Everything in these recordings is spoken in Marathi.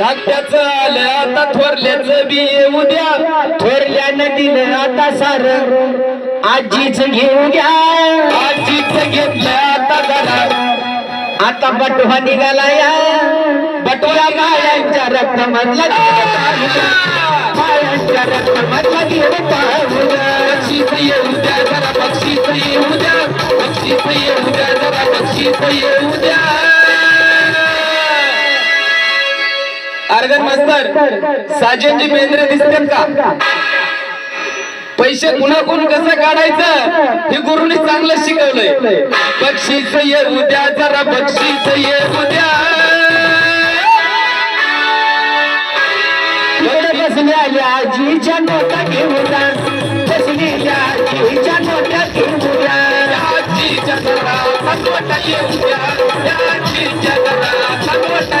धाकट्याच आलं आता थोरल्याच बी उद्या. थोरल्या नदीनं आता सार आजीच घेऊ घ्या. आजीच घेतलं आता घरात आता बटवा निघाला या. बटवा गायांच्या रक्त मधला गायांच्या रक्त मधला बक्षीस येऊ द्या जरा बक्षीस येऊ द्या बक्षीस येऊ द्या जरा बक्षीस येऊ द्या अर्गन मास्तर साजनजी बेंद्रे दिसतात का? पैसे कुणाकडून कसं काढायचं? हे गुरुने चांगलं शिकवलंय. बक्षीस येऊ द्या जरा बक्षीस येऊ द्या बसलेल्या आजीच्या नोटा घेऊन बसलेल्या आजीच्या नोटा घेऊन जा. आजीच्या येऊ द्या आजीच्या घरात सगवटा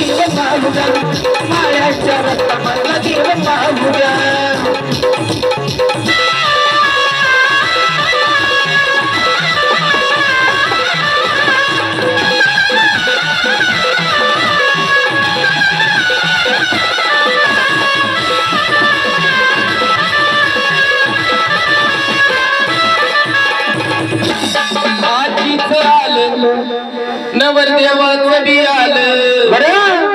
आलं. बरं?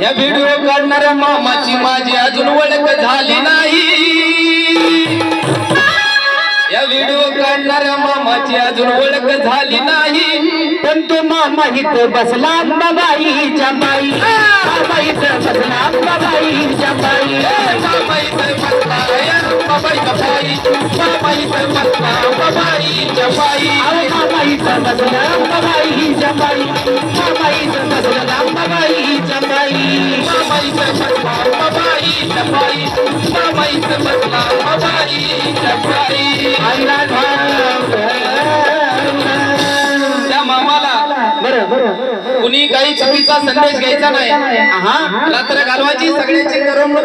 या व्हिडिओ काढणाऱ्या मामाची माझी अजून ओळख झाली नाही. या व्हिडिओ काढणाऱ्या मामाची अजून ओळख झाली नाही. पण तो मामा इथं बसला बाबाईच्या बाई. इथं बसला बाबाईच्या बाई. इथं बसला इथं बसला पायी त्या मामाला बरं बरं कुणी काही चुकीचा संदेश घ्यायचा नाही. हा? रात्र घालवायची सगळ्यांची करमणूक